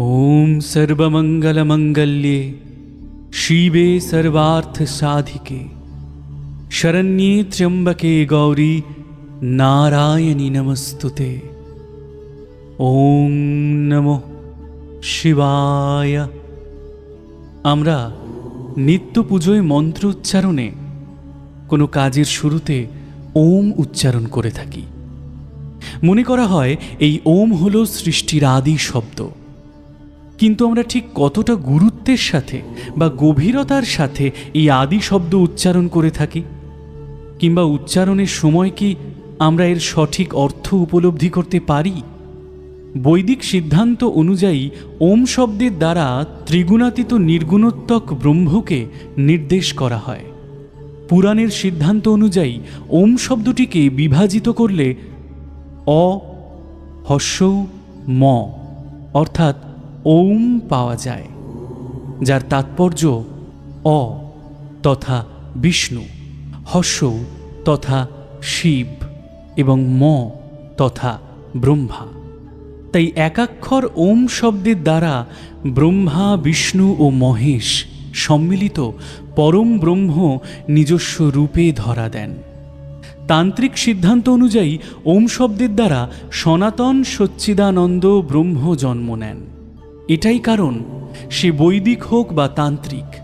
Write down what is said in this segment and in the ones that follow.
ॐ सर्वमङ्गलमङ्गल्ये शिवे सर्वार्थसाधिके शरण्ये त्र्यम्बके गौरी নারায়ণী নমস্তুতে ওম নমঃ শিবায় আমরা নিত্য পুজোয় মন্ত্র উচ্চারণে কোনো কাজের শুরুতে ওম উচ্চারণ করে থাকি মনে করা হয় এই ওম হল সৃষ্টির আদি শব্দ কিন্তু আমরা ঠিক কতটা গুরুত্বের সাথে বা গভীরতার সাথে এই আদি শব্দ উচ্চারণ করে থাকি? কিংবা উচ্চারণের সময় কি আমরা এর সঠিক অর্থ উপলব্ধি করতে পারি? বৈদিক সিদ্ধান্ত অনুযায়ী ওম শব্দের দ্বারা ত্রিগুণাতীত নির্গুণোত্তক ব্রহ্মকে নির্দেশ করা হয়। পুরাণের সিদ্ধান্ত অনুযায়ী ওম শব্দটিকে বিভাজিত করলে অ হস্যৌ ম, অর্থাৎ ওম পাওয়া যায়, যার তাৎপর্য অ তথা বিষ্ণু হস্যৌ তথা শিব এবং ম তথা ব্রহ্মা। তাই একাক্ষর ওম শব্দের দ্বারা ব্রহ্মা, বিষ্ণু ও মহেশ সম্মিলিত পরম ব্রহ্ম নিজস্ব রূপে ধরা দেন। তান্ত্রিক সিদ্ধান্ত অনুযায়ী ওম শব্দের দ্বারা সনাতন সচ্চিদানন্দ ব্রহ্ম জন্ম নেন। এটাই কারণ, সে বৈদিক হোক বা তান্ত্রিক,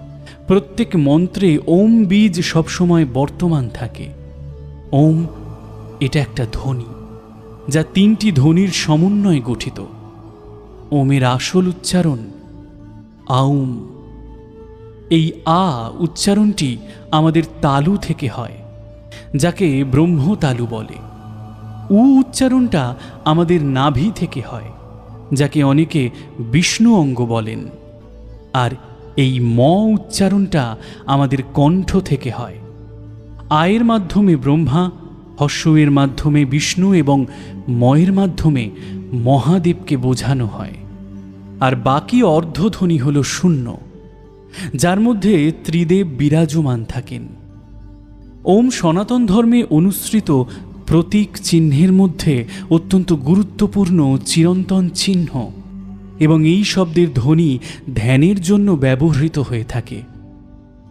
প্রত্যেক মন্ত্রে ওম বীজ সবসময় বর্তমান থাকে। ওম, এটা একটা ধ্বনি, যা তিনটি ধ্বনির সমন্বয়ে গঠিত। ওমের আসল উচ্চারণ, আউম। এই আ উচ্চারণটি আমাদের তালু থেকে হয়, যাকে ব্রহ্ম তালু বলে। উ উচ্চারণটা আমাদের নাভি থেকে হয়। যাকে অনেকে বিষ্ণু অঙ্গ বলেন। আর এই ম উচ্চারণটা আমাদের কণ্ঠ থেকে হয়। আয়ের মাধ্যমে ব্রহ্মা, হস্যের মাধ্যমে বিষ্ণু এবং ময়ের মাধ্যমে মহাদেবকে বোঝানো হয়। আর বাকি অর্ধধ্বনি হল শূন্য, যার মধ্যে ত্রিদেব বিরাজমান থাকেন। ওম সনাতন ধর্মে অনুসৃত প্রতীক চিহ্নের মধ্যে অত্যন্ত গুরুত্বপূর্ণ চিরন্তন চিহ্ন এবং এই শব্দের ধ্বনি ধ্যানের জন্য ব্যবহৃত হয়ে থাকে।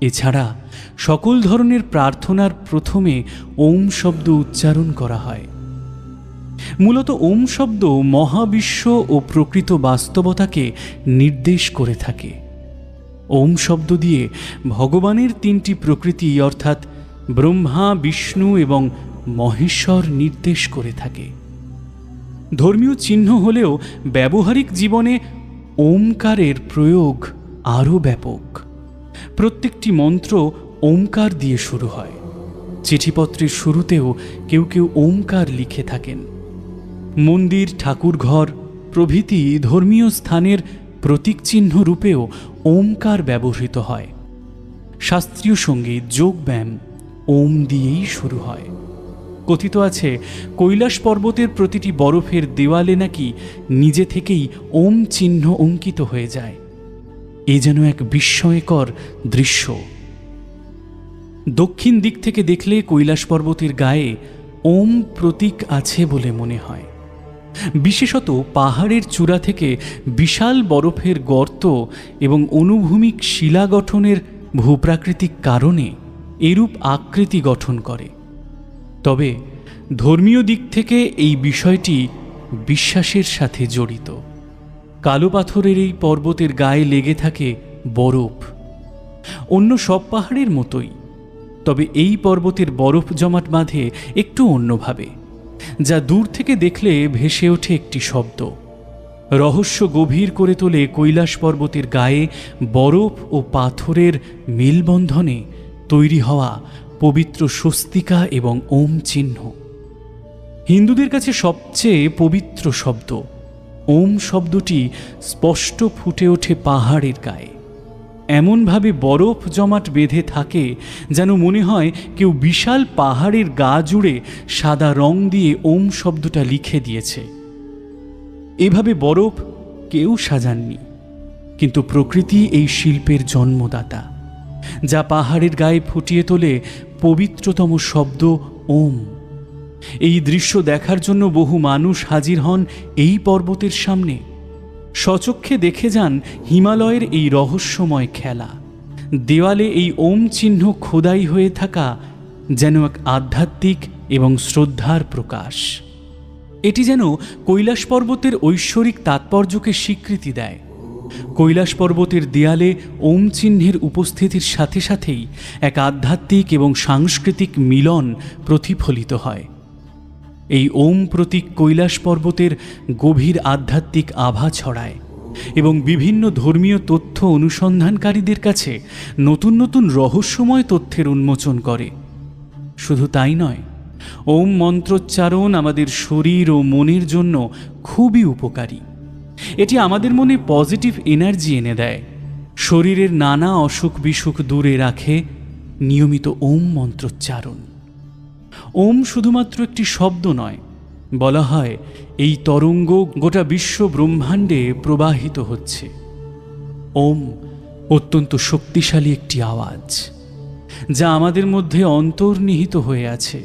এছাড়া সকল ধরনের প্রার্থনার প্রথমে ওম শব্দ উচ্চারণ করা হয়। মূলত ওম শব্দ মহাবিশ্ব ও প্রকৃত বাস্তবতাকে নির্দেশ করে থাকে। ওম শব্দ দিয়ে ভগবানের তিনটি প্রকৃতি অর্থাৎ ব্রহ্মা, বিষ্ণু এবং মহেশ্বর নির্দেশ করে থাকে। ধর্মীয় চিহ্ন হলেও ব্যবহারিক জীবনে ওমকারের প্রয়োগ আরও ব্যাপক। প্রত্যেকটি মন্ত্র ওমকার দিয়ে শুরু হয়। চিঠিপত্রের শুরুতেও কেউ কেউ ওমকার লিখে থাকেন। মন্দির, ঠাকুরঘর, প্রভৃতি ধর্মীয় স্থানের প্রতীক চিহ্ন রূপেও ওমকার ব্যবহৃত হয়। শাস্ত্রীয় সংগীত যোগব্যায়াম ওম দিয়েই শুরু হয়। কথিত আছে, কৈলাস পর্বতের প্রতিটি বরফের দেওয়ালে নাকি নিজে থেকেই ওম চিহ্ন অঙ্কিত হয়ে যায়। এ যেন এক বিস্ময়কর দৃশ্য। দক্ষিণ দিক থেকে দেখলে কৈলাস পর্বতের গায়ে ওম প্রতীক আছে বলে মনে হয়। বিশেষত পাহাড়ের চূড়া থেকে বিশাল বরফের গর্ত এবং অনুভূমিক শিলা গঠনের ভূপ্রাকৃতিক কারণে এরূপ আকৃতি গঠন করে। তবে ধর্মীয় দিক থেকে এই বিষয়টি বিশ্বাসের সাথে জড়িত। কালো পাথরের এই পর্বতের গায়ে লেগে থাকে বরফ। অন্য সব পাহাড়ের মতোই। তবে এই পর্বতের বরফ জমাট বাঁধে একটু অন্যভাবে, যা দূর থেকে দেখলে ভেসে ওঠে একটি শব্দ। রহস্য গভীর করে তোলে কৈলাস পর্বতের গায়ে বরফ ও পাথরের মেলবন্ধনে তৈরি হওয়া পবিত্র স্বস্তিকা এবং ওম চিহ্ন। হিন্দুদের কাছে সবচেয়ে পবিত্র শব্দ, ওম শব্দটি স্পষ্ট ফুটে ওঠে পাহাড়ের গায়ে। এমনভাবে বরফ জমাট বেঁধে থাকে যেন মনে হয় কেউ বিশাল পাহাড়ের গা জুড়ে সাদা রং দিয়ে ওম শব্দটা লিখে দিয়েছে। এভাবে বরফ কেউ সাজাননি, কিন্তু প্রকৃতি এই শিল্পের জন্মদাতা। যা পাহাড়ের গায়ে ফুটিয়ে তোলে পবিত্রতম শব্দ ওম। এই দৃশ্য দেখার জন্য বহু মানুষ হাজির হন এই পর্বতের সামনে। সচক্ষে দেখে যান হিমালয়ের এই রহস্যময় খেলা। দেওয়ালে এই ওম চিহ্ন খোদাই হয়ে থাকা যেন এক আধ্যাত্মিক এবং শ্রদ্ধার প্রকাশ। এটি যেন কৈলাস পর্বতের ঐশ্বরিক তাৎপর্যকে স্বীকৃতি দেয়। কৈলাস পর্বতের দেয়ালে ওম চিহ্নের উপস্থিতির সাথে সাথেই এক আধ্যাত্মিক এবং সাংস্কৃতিক মিলন প্রতিফলিত হয়। এই ওম প্রতীক কৈলাস পর্বতের গভীর আধ্যাত্মিক আভা ছড়ায় এবং বিভিন্ন ধর্মীয় তথ্য অনুসন্ধানকারীদের কাছে নতুন নতুন রহস্যময় তথ্যের উন্মোচন করে। শুধু তাই নয়, ওম মন্ত্রোচ্চারণ আমাদের শরীর ও মনের জন্য খুবই উপকারী। এটি আমাদের মনে পজিটিভ এনার্জি এনে দেয়। শরীরের নানা অসুখ বিসুখ দূরে রাখে নিয়মিত ওম মন্ত্রোচ্চারণ। ওম শুধুমাত্র একটি শব্দ নয়, বলা হয় এই তরঙ্গ গোটা বিশ্ব ব্রহ্মাণ্ডে প্রবাহিত হচ্ছে। ওম অত্যন্ত শক্তিশালী একটি আওয়াজ, যা আমাদের মধ্যে অন্তর্নিহিত হয়ে আছে।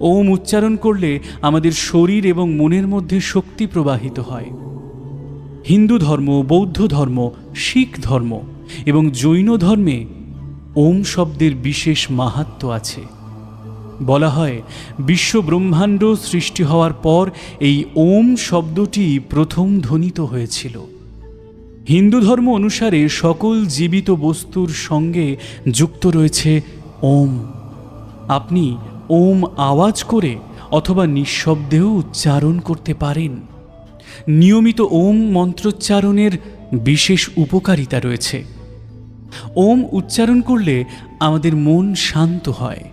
ওম উচ্চারণ করলে আমাদের শরীর এবং মনের মধ্যে শক্তি প্রবাহিত হয়। হিন্দু ধর্ম, বৌদ্ধ ধর্ম, শিখ ধর্ম এবং জৈন ধর্মে ওম শব্দের বিশেষ মাহাত্ম আছে। বলা হয় বিশ্ব ব্রহ্মাণ্ড সৃষ্টি হওয়ার পর এই ওম শব্দটি প্রথম ধ্বনিত হয়েছিল। হিন্দু ধর্ম অনুসারে সকল জীবিত বস্তুর সঙ্গে যুক্ত রয়েছে ওম। আপনি ওম আওয়াজ করে অথবা নিঃশব্দেও উচ্চারণ করতে পারেন। নিয়মিত ওম মন্ত্রোচ্চারণের বিশেষ উপকারিতা রয়েছে। ওম উচ্চারণ করলে আমাদের মন শান্ত হয়।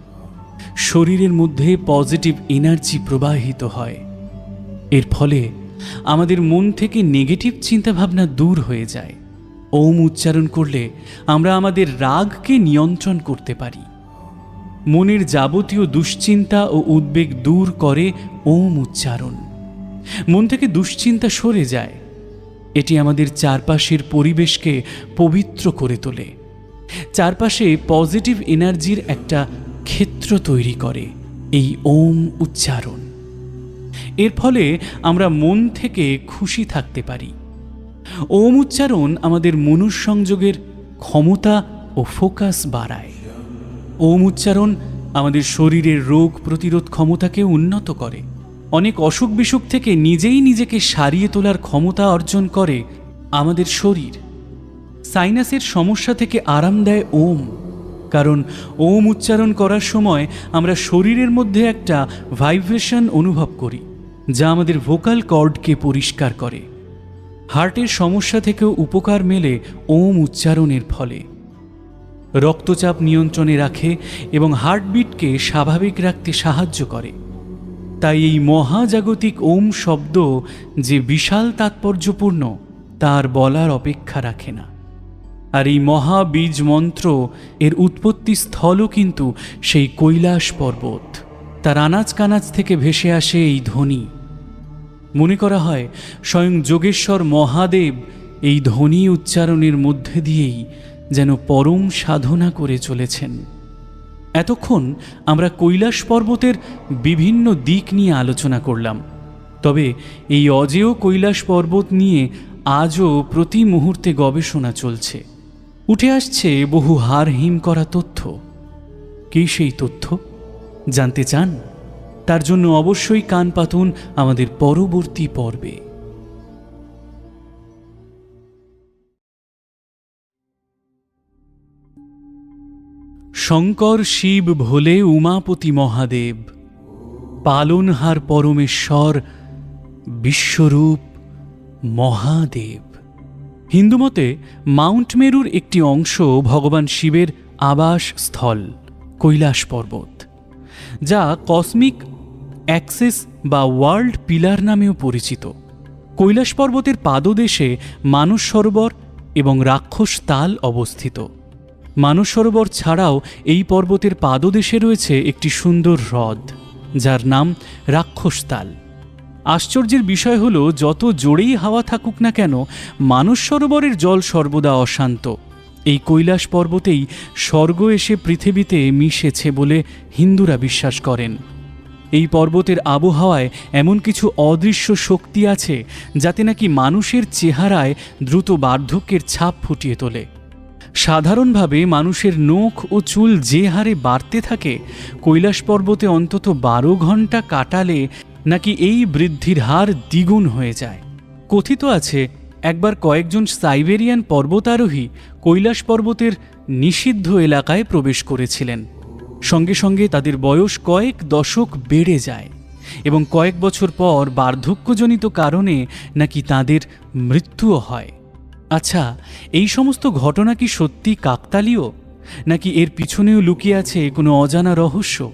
শরীরের মধ্যে পজিটিভ এনার্জি প্রবাহিত হয়। এর ফলে আমাদের মন থেকে নেগেটিভ চিন্তাভাবনা দূর হয়ে যায়। ওম উচ্চারণ করলে আমরা আমাদের রাগকে নিয়ন্ত্রণ করতে পারি। মনের যাবতীয় দুশ্চিন্তা ও উদ্বেগ দূর করে ওম উচ্চারণ। মন থেকে দুশ্চিন্তা সরে যায়। এটি আমাদের চারপাশের পরিবেশকে পবিত্র করে তোলে। চারপাশে পজিটিভ এনার্জির একটা ক্ষেত্র তৈরি করে এই ওম উচ্চারণ। এর ফলে আমরা মন থেকে খুশি থাকতে পারি। ওম উচ্চারণ আমাদের মনুসংযোগের ক্ষমতা ও ফোকাস বাড়ায়। ওম উচ্চারণ আমাদের শরীরের রোগ প্রতিরোধ ক্ষমতাকে উন্নত করে। অনেক অসুখ বিসুখ থেকে নিজেই নিজেকে সারিয়ে তোলার ক্ষমতা অর্জন করে আমাদের শরীর। সাইনাসের সমস্যা থেকে আরাম দেয় ওম। কারণ ওম উচ্চারণ করার সময় আমরা শরীরের মধ্যে একটা ভাইব্রেশন অনুভব করি, যা আমাদের ভোকাল কর্ডকে পরিষ্কার করে। হার্টের সমস্যা থেকেও উপকার মেলে ওম উচ্চারণের ফলে। রক্তচাপ নিয়ন্ত্রণে রাখে এবং হার্টবিটকে স্বাভাবিক রাখতে সাহায্য করে। তাই এই মহাজাগতিক ওম শব্দ যে বিশাল তাৎপর্যপূর্ণ, তার বলার অপেক্ষা রাখে না। আর এই মহাবীজ মন্ত্র এর উৎপত্তি স্থলও কিন্তু সেই কৈলাস পর্বত। তার আনাজ কানাজ থেকে ভেসে আসে এই ধ্বনি। মনে করা হয়, স্বয়ং যোগেশ্বর মহাদেব এই ধ্বনি উচ্চারণের মধ্যে দিয়েই যেন পরম সাধনা করে চলেছেন। এতক্ষণ আমরা কৈলাস পর্বতের বিভিন্ন দিক নিয়ে আলোচনা করলাম। তবে এই অজেয় কৈলাস পর্বত নিয়ে আজও প্রতি মুহূর্তে গবেষণা চলছে। উঠে আসছে বহু হার হিম করা তথ্য। কী সেই তথ্য? জানতে চান? তার জন্য অবশ্যই কান পাতুন আমাদের পরবর্তী পর্বে। শঙ্কর শিব ভোলে উমাপতি মহাদেব, পালনহার পরমেশ্বর বিশ্বরূপ মহাদেব। হিন্দুমতে মাউন্ট মেরুর একটি অংশ ভগবান শিবের আবাস স্থল কৈলাস পর্বত, যা কসমিক অ্যাক্সেস বা ওয়ার্ল্ড পিলার নামেও পরিচিত। কৈলাস পর্বতের পাদদেশে মানস সরোবর এবং রাক্ষস তাল অবস্থিত। মানস সরোবর ছাড়াও এই পর্বতের পাদদেশে রয়েছে একটি সুন্দর হ্রদ, যার নাম রাক্ষসতাল। আশ্চর্যের বিষয় হল, যত জোরেই হাওয়া থাকুক না কেন মানস সরোবরের জল সর্বদা অশান্ত। এই কৈলাস পর্বতেই স্বর্গ এসে পৃথিবীতে মিশেছে বলে হিন্দুরা বিশ্বাস করেন। এই পর্বতের আবহাওয়ায় এমন কিছু অদৃশ্য শক্তি আছে, যাতে নাকি মানুষের চেহারায় দ্রুত বার্ধক্যের ছাপ ফুটিয়ে তোলে। সাধারণভাবে মানুষের নখ ও চুল যে হারে বাড়তে থাকে, কৈলাস পর্বতে অন্তত বারো ঘণ্টা কাটালে নাকি এই বৃদ্ধির হার দ্বিগুণ হয়ে যায়। কথিত আছে, একবার কয়েকজন সাইবেরিয়ান পর্বতারোহী কৈলাস পর্বতের নিষিদ্ধ এলাকায় প্রবেশ করেছিলেন। সঙ্গে সঙ্গে তাদের বয়স কয়েক দশক বেড়ে যায় এবং কয়েক বছর পর বার্ধক্যজনিত কারণে নাকি তাদের মৃত্যুও হয়। আচ্ছা এই সমস্ত ঘটনা কি সত্যি কাকতালীয়? নাকি এর পিছনেও লুকিয়ে আছে কোনো অজানা রহস্য?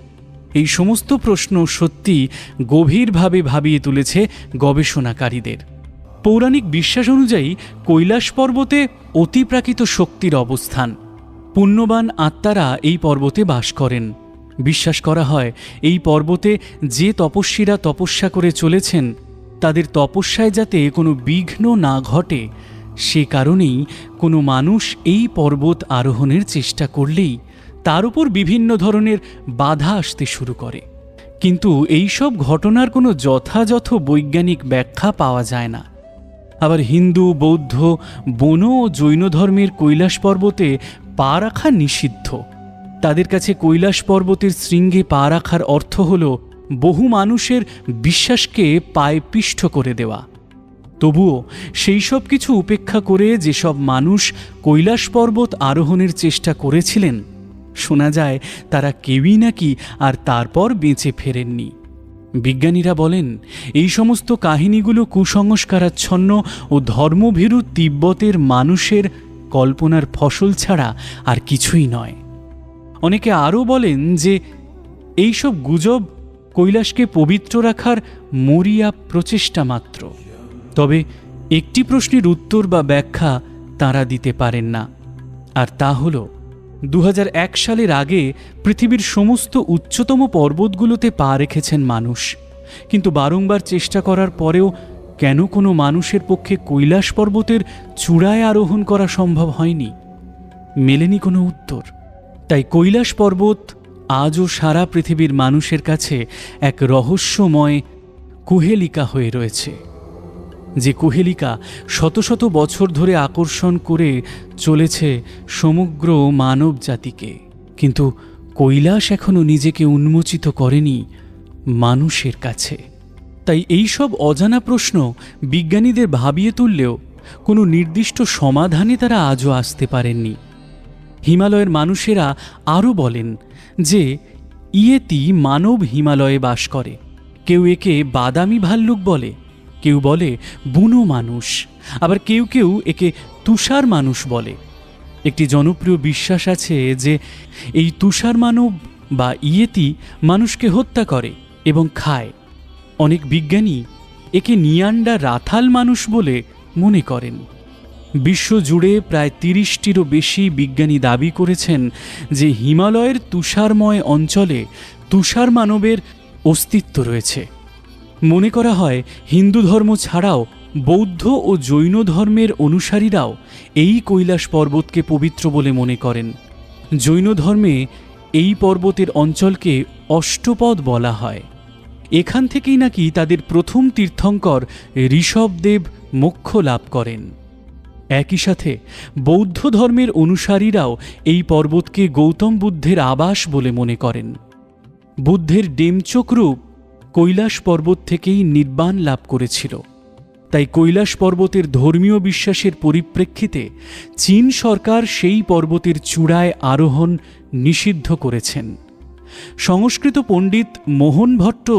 এই সমস্ত প্রশ্ন সত্যি গভীরভাবে ভাবিয়ে তুলেছে গবেষণাকারীদের। পৌরাণিক বিশ্বাস অনুযায়ী কৈলাস পর্বতে অতিপ্রাকৃত শক্তির অবস্থান। পুণ্যবান আত্মারা এই পর্বতে বাস করেন। বিশ্বাস করা হয়, এই পর্বতে যে তপস্বীরা তপস্যা করে চলেছেন, তাদের তপস্যায় যাতে কোনো বিঘ্ন না ঘটে সে কারণেই কোনো মানুষ এই পর্বত আরোহণের চেষ্টা করলেই তার উপর বিভিন্ন ধরনের বাধা আসতে শুরু করে। কিন্তু এই সব ঘটনার কোনো যথাযথ বৈজ্ঞানিক ব্যাখ্যা পাওয়া যায় না। আবার হিন্দু, বৌদ্ধ, বন ও জৈন ধর্মের কৈলাস পর্বতে পা রাখা নিষিদ্ধ। তাদের কাছে কৈলাস পর্বতের শৃঙ্গে পা রাখার অর্থ হল বহু মানুষের বিশ্বাসকে পায়ে পিষ্ট করে দেওয়া। তবুও সেই সব কিছু উপেক্ষা করে যেসব মানুষ কৈলাস পর্বত আরোহণের চেষ্টা করেছিলেন, শোনা যায় তারা কেউই নাকি আর তারপর বেঁচে ফেরেননি। বিজ্ঞানীরা বলেন, এই সমস্ত কাহিনীগুলো কুসংস্কারাচ্ছন্ন ও ধর্মভীরু তিব্বতের মানুষের কল্পনার ফসল ছাড়া আর কিছুই নয়। অনেকে আরও বলেন যে এইসব গুজব কৈলাসকে পবিত্র রাখার মরিয়া প্রচেষ্টা মাত্র। তবে একটি প্রশ্নের উত্তর বা ব্যাখ্যা তারা দিতে পারেন না। আর তা হল দু হাজার এক সালের আগে পৃথিবীর সমস্ত উচ্চতম পর্বতগুলোতে পা রেখেছেন মানুষ। কিন্তু বারংবার চেষ্টা করার পরেও কেন কোনো মানুষের পক্ষে কৈলাস পর্বতের চূড়ায় আরোহণ করা সম্ভব হয়নি? মেলেনি কোনো উত্তর। তাই কৈলাস পর্বত আজও সারা পৃথিবীর মানুষের কাছে এক রহস্যময় কুহেলিকা হয়ে রয়েছে। যে কুহেলিকা শত শত বছর ধরে আকর্ষণ করে চলেছে সমগ্র মানব জাতিকে। কিন্তু কৈলাস এখনও নিজেকে উন্মোচিত করেনি মানুষের কাছে। তাই এই সব অজানা প্রশ্ন বিজ্ঞানীদের ভাবিয়ে তুললেও কোনো নির্দিষ্ট সমাধানে তারা আজও আসতে পারেননি। হিমালয়ের মানুষেরা আরও বলেন যে, ইয়েতি মানব হিমালয়ে বাস করে। কেউ একে বাদামি ভাল্লুক বলে। কেউ বলে বুনো মানুষ, আবার কেউ কেউ একে তুষার মানুষ বলে। একটি জনপ্রিয় বিশ্বাস আছে যে এই তুষার মানব বা ইয়েতি মানুষকে হত্যা করে এবং খায়। অনেক বিজ্ঞানী একে নিয়ান্ডা রাথাল মানুষ বলে মনে করেন। বিশ্বজুড়ে প্রায় তিরিশটিরও বেশি বিজ্ঞানী দাবি করেছেন যে হিমালয়ের তুষারময় অঞ্চলে তুষার মানবের অস্তিত্ব রয়েছে। মনে করা হয় হিন্দু ধর্ম ছাড়াও বৌদ্ধ ও জৈন ধর্মের অনুসারীরাও এই কৈলাস পর্বতকে পবিত্র বলে মনে করেন। জৈন ধর্মে এই পর্বতের অঞ্চলকে অষ্টপদ বলা হয়। এখান থেকেই নাকি তাদের প্রথম তীর্থঙ্কর ঋষভদেব মোক্ষ লাভ করেন। একই সাথে বৌদ্ধ ধর্মের অনুসারীরাও এই পর্বতকে গৌতম বুদ্ধের আবাস বলে মনে করেন। বুদ্ধের ডেমচোক রূপ কৈলাস পর্বত থেকেই নির্বাণ লাভ করেছিল। তাই কৈলাস পর্বতের ধর্মীয় বিশ্বাসের পরিপ্রেক্ষিতে চীন সরকার সেই পর্বতের চূড়ায় আরোহণ নিষিদ্ধ করেছেন। সংস্কৃত পণ্ডিত মোহন ভট্ট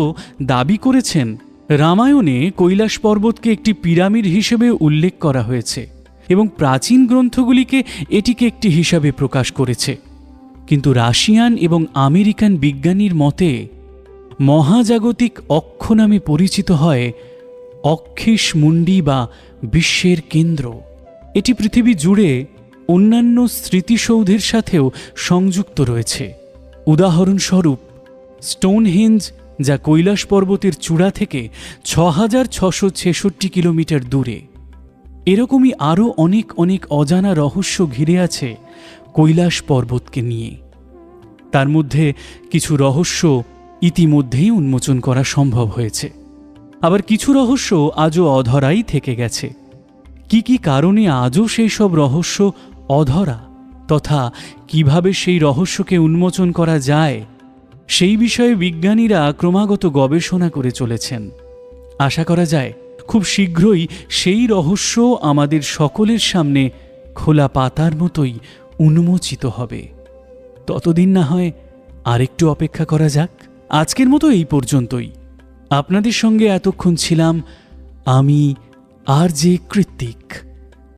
দাবি করেছেন, রামায়ণে কৈলাস পর্বতকে একটি পিরামিড হিসেবে উল্লেখ করা হয়েছে এবং প্রাচীন গ্রন্থগুলিকে এটিকে একটি হিসাবে প্রকাশ করেছে। কিন্তু রাশিয়ান এবং আমেরিকান বিজ্ঞানীর মতে মহাজাগতিক অক্ষ নামে পরিচিত হয় অক্ষিস মুন্ডি বা বিশ্বের কেন্দ্র। এটি পৃথিবী জুড়ে অন্যান্য স্মৃতিসৌধের সাথেও সংযুক্ত রয়েছে। উদাহরণস্বরূপ স্টোনহেঞ্জ যা কৈলাস পর্বতের চূড়া থেকে ছ হাজার ছশো ছেষট্টি কিলোমিটার দূরে। এরকমই আরও অনেক অনেক অজানা রহস্য ঘিরে আছে কৈলাস পর্বতকে নিয়ে। তার মধ্যে কিছু রহস্য ইতিমধ্যেই উন্মোচন করা সম্ভব হয়েছে। আবার কিছু রহস্য আজও অধরাই থেকে গেছে। কি কি কারণে আজও সেই সব রহস্য অধরা তথা কীভাবে সেই রহস্যকে উন্মোচন করা যায়, সেই বিষয়ে বিজ্ঞানীরা ক্রমাগত গবেষণা করে চলেছেন। আশা করা যায়, খুব শীঘ্রই সেই রহস্য আমাদের সকলের সামনে খোলা পাতার মতোই উন্মোচিত হবে। ততদিন না হয় আরেকটু অপেক্ষা করা যাক। আজকের মতো এই পর্যন্তই। আপনাদের সঙ্গে এতক্ষণ ছিলাম আমি আর যে কৃত্তিক।